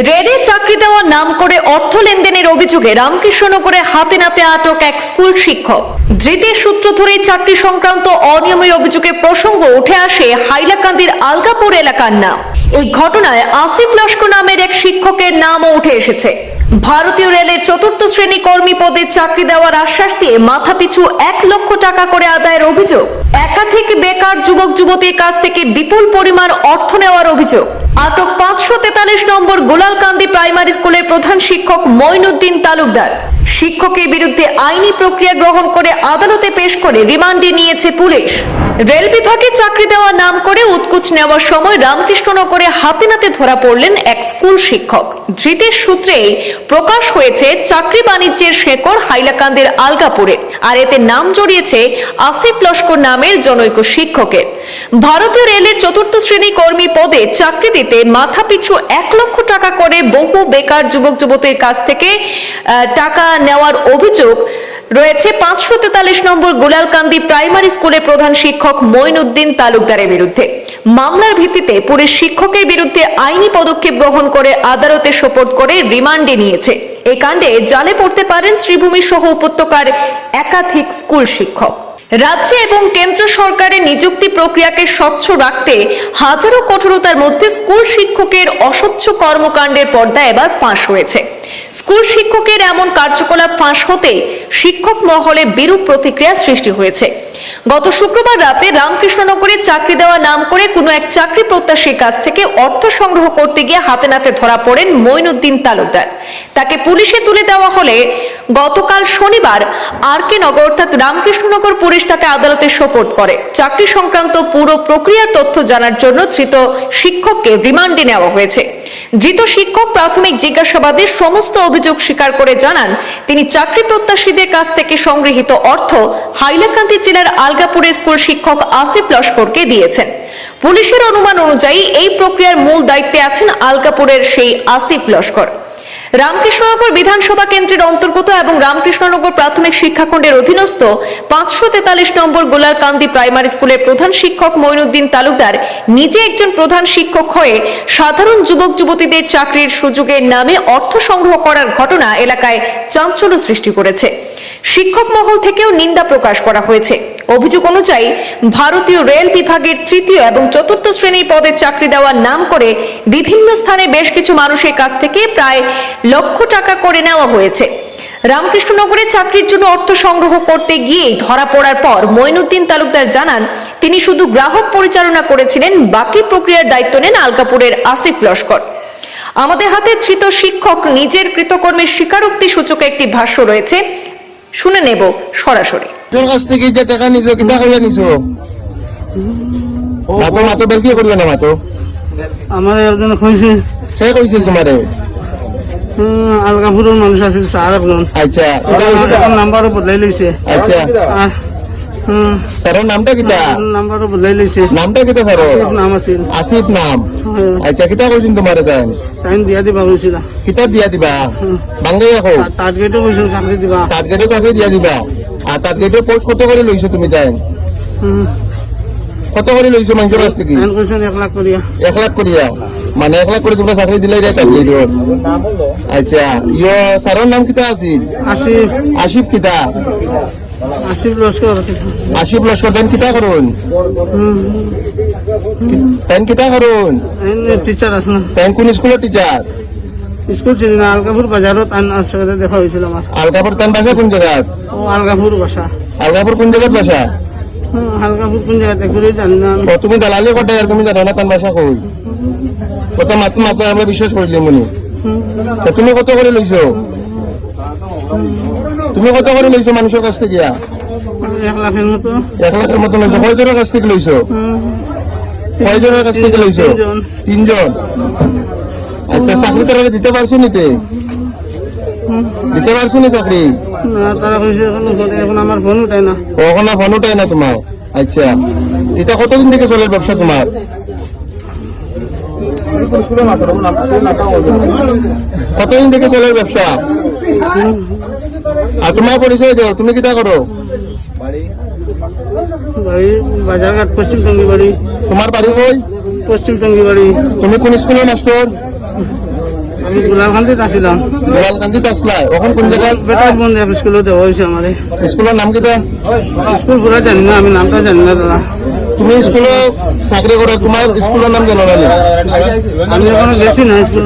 রেডে চাকরি দেওয়ার নাম করে অর্থ লেনদেনের অভিযোগে রামকৃষ্ণনগরে হাতে নাতে আটক এক স্কুল শিক্ষক। ধৃতের সূত্র ধরে চাকরি সংক্রান্ত অনিয়মের অভিযোগে প্রসঙ্গ উঠে আসে হাইলাকান্দির আলগাপুর এলাকার নাম। এই ঘটনায় আসিফ লস্কর নামের এক শিক্ষকের নামও উঠে এসেছে। ভারতীয় রেলের চতুর্থ শ্রেণি কর্মী পদে চাকরি দেওয়ার আশ্বাস দিয়ে মাথাপিছু এক লক্ষ টাকা করে আদায়ের অভিযোগ। একাধিক বেকার যুবক যুবতীর কাছ থেকে বিপুল পরিমাণ অর্থ নেওয়ার অভিযোগ। আটক পাঁচশো তেতাল্লিশ নম্বর গোলালকান্দি প্রাইমারি স্কুলের প্রধান শিক্ষক মঈনুদ্দিন তালুকদার। শিক্ষকের বিরুদ্ধে আইনি প্রক্রিয়া গ্রহণ করে আদালতে পেশ করে রিমান্ডে নিয়েছে পুলিশ। রেল বিভাগে চাকরি দেওয়ার নাম করে উৎকুচ নেওয়ার সময় রামকৃষ্ণনগরে হাতে নাতে ধরা পড়লেন এক স্কুল শিক্ষক। ধৃতের সূত্রে প্রকাশ হয়েছে, চাকরি বাণিজ্যের শেকড় হাইলাকান্দের আলগাপুরে, আর এতে নাম জড়িয়েছে আসিফ লস্কর নামের জনৈক শিক্ষকের। ভারতীয় রেলের চতুর্থ শ্রেণি কর্মী পদে চাকরি দিতে মাথাপিছু এক লক্ষ টাকা করে বহু বেকার যুবক যুবতীর কাছ থেকে টাকা নেওয়ার অভিযোগ রয়েছে। পাঁচশো তেতাল্লিশ নম্বর গোলালকান্দি প্রাইমারি স্কুলের প্রধান শিক্ষক মঈনুদ্দিন তালুকদারের বিরুদ্ধে। মামলার ভিত্তিতে পুলিশ শিক্ষকের বিরুদ্ধে আইনি পদক্ষেপ গ্রহণ করে, আদালতে সোপর্দ করে রিমান্ডে নিয়েছে। এ কাণ্ডে জালে পড়তে পারেন শ্রীভূমি সহ উপত্যকার একাধিক স্কুল শিক্ষক। রাজ্য এবং কেন্দ্র সরকারের নিযুক্তি প্রক্রিয়াকে স্বচ্ছ রাখতে হাজারো কঠোরতার মধ্যে স্কুল শিক্ষকের অস্বচ্ছ কর্মকাণ্ডের পর্দা এবার ফাঁস হয়েছে। স্কুল শিক্ষকের এমন কার্যকলাপ ফাঁস হতে শিক্ষক মহলে বিরূপ প্রতিক্রিয়া সৃষ্টি হয়েছে। গত শুক্রবার রাতে রামকৃষ্ণনগরে চাকরি দেওয়া নাম করে কোনো এক চাকরি প্রত্যাশীর কাছ থেকে অর্থ সংগ্রহ করতে গিয়ে হাতে নাতে ধরা পড়েন মইনুদ্দিন তালুকদার। তাকে পুলিশে তুলে দেওয়া হলে গতকাল শনিবার আর কে নগর অর্থাৎ রামকৃষ্ণনগর পুলিশ তাকে আদালতে সোপর্দ করে। চাকরি সংক্রান্ত পুরো প্রক্রিয়ার তথ্য জানার জন্য ধৃত শিক্ষককে রিমান্ডে নেওয়া হয়েছে। ধৃত শিক্ষক প্রাথমিক জিজ্ঞাসাবাদে সমস্ত অভিযোগ স্বীকার করে জানান, তিনি চাকরি প্রত্যাশীদের কাছ থেকে সংগৃহীত অর্থ হাইলাকান্দি জেলার আলগাপুরের স্কুল শিক্ষক আসিফ লস্করকে দিয়েছেন। পুলিশের অনুমান অনুযায়ী এই প্রক্রিয়ার মূল দায়িত্বে আছেন আলকাপুরের সেই আসিফ লস্কর। রামকৃষ্ণনগর বিধানসভা কেন্দ্রের অন্তর্গত এবং রামকৃষ্ণনগর প্রাথমিক শিক্ষাখণ্ডের অধীনস্থ পাঁচশো তেতাল্লিশ নম্বর গোলারকান্দি প্রাইমারি স্কুলের প্রধান শিক্ষক মঈনুদ্দিন তালুকদার নিজে একজন প্রধান শিক্ষক হয়ে সাধারণ যুবক যুবতীদের চাকরির সুযোগের নামে অর্থ সংগ্রহ করার ঘটনা এলাকায় চাঞ্চল্য সৃষ্টি করেছে। শিক্ষক মহল থেকেও নিন্দা প্রকাশ করা হয়েছে। অভিযোগ অনুযায়ী ভারতীয় রেল বিভাগের তৃতীয় এবং চতুর্থ শ্রেণির পদে চাকরি দেওয়ার নাম করে বিভিন্ন স্থানে বেশ কিছু মানুষের কাছ থেকে প্রায় লক্ষ টাকা করে নেওয়া হয়েছে। রামকৃষ্ণনগরে চাকরির জন্য অর্থ সংগ্রহ করতে গিয়েই ধরা পড়ার পর মঈনুদ্দিন তালুকদার জানান, তিনি শুধু গ্রাহক পরিচালনা করেছিলেন, বাকি প্রক্রিয়ার দায়িত্ব নেন আলকাপুরের আসিফ লস্কর। আমাদের হাতে ধৃত শিক্ষক, নিজের কৃতকর্মের স্বীকারোক্তি সূচকে একটি ভাষ্য রয়েছে। শুনে নেব সরাসরি। তোর কাছ থেকে যে টাকা নিছো কিতা কইয়া নিছো? মাতো মাতো বের কি করবে না মাতো? আমার একজন কইছে। সে কইছিল তোমারে? আলগাপুরের মানুষ আছিল স্যার একজন। আচ্ছা এখন নাম্বারও বদলাই লইছে আচ্ছা। স্যারের নামটা কিতা? নাম্বারও বদলাই লইছে নামটা কিতা স্যার নাম আছিল। আসিফ নাম। আচ্ছা কিতা কইছিল তোমারে তাই টাইম দিয়া দিবা কৈছিলা কিতা দিয়া দিবা। বাঙ্গাইয়া কও টার্গেটও কৈছিল চাকরি দিবা। গেটে চাকরি দিয়া দিবা? আর তাত গেটে পোস্ট কত করে লইছো তুমি তাই? কত করে লইছো মানুষের কাছ থেকে এক লাখ করিয়া। এক লাখ করিয়া? মানে এক লাখ করে তোমরা চাকরি দিলাই রে আচ্ছা ইয় স্যারের নাম কিতা আছিল? আসিফ। আসিফ কিতা? আসিফ লস্কর। আসিফ লস্কর দেন কিতা করুন? তেন কিতা করুন? টিচার আছে না। তেন কোন স্কুলের টিচার স্কুল ছিল না আলগাপুর বাজারত আন সাথে দেখা হয়েছিল আমার আলগাপুর তেন বাসা কোন জায়গাত ও আলগাপুর বাসা আলগাপুর কোন জায়গাত বাসা হুম, আলগাপুর কোন জায়গাতে ঘুরে জানি না তুমি দালালি করতে আর তুমি জানো না তেন বাসা কই কত মাত্র মাত্র আমরা বিশ্বাস করলি মনে। তুমি কত করে লইছো তুমি কত করে লইছো মানুষের কাছ থেকে? এক লাখের মতো। এক লাখের মতো লইছো কয়জনের কাছ থেকে লইছো কয়জনের কাছ থেকে লইছো তিনজন। আচ্ছা চাকরি তারা দিতে পারছ নিতে। দিতে পারছ নি চাকরি? না তারা কইছে এখন আমার ফোন উঠায় না। ওখানে ফোন উঠাই না তোমার? আচ্ছা। এটা কতদিন থেকে চলে ব্যবসা তোমার? কতদিন থেকে চলে ব্যবসা? আর তোমার পরিচয় দাও তুমি কিটা করো? বাড়ি বাজারঘাট পশ্চিম টঙ্গি বাড়ি। তোমার বাড়ি কই? পশ্চিম টঙ্গি বাড়ি। তুমি কোন স্কুলের মাস্টার? আমি গোলাপখান্তিত আসছিলাম। গোলালকান্দিত আসলাই। এখন কোন জায়গায়? বেটার বন্ধু স্কুলে দেওয়া হয়েছে আমার। স্কুলের নাম কিতা স্কুল পুরা জানি না আমি নামটা জানি না দাদা। তুমি স্কুলে চাকরি করো তোমার স্কুলের নাম জানো না আমি এখনও গেছি না স্কুল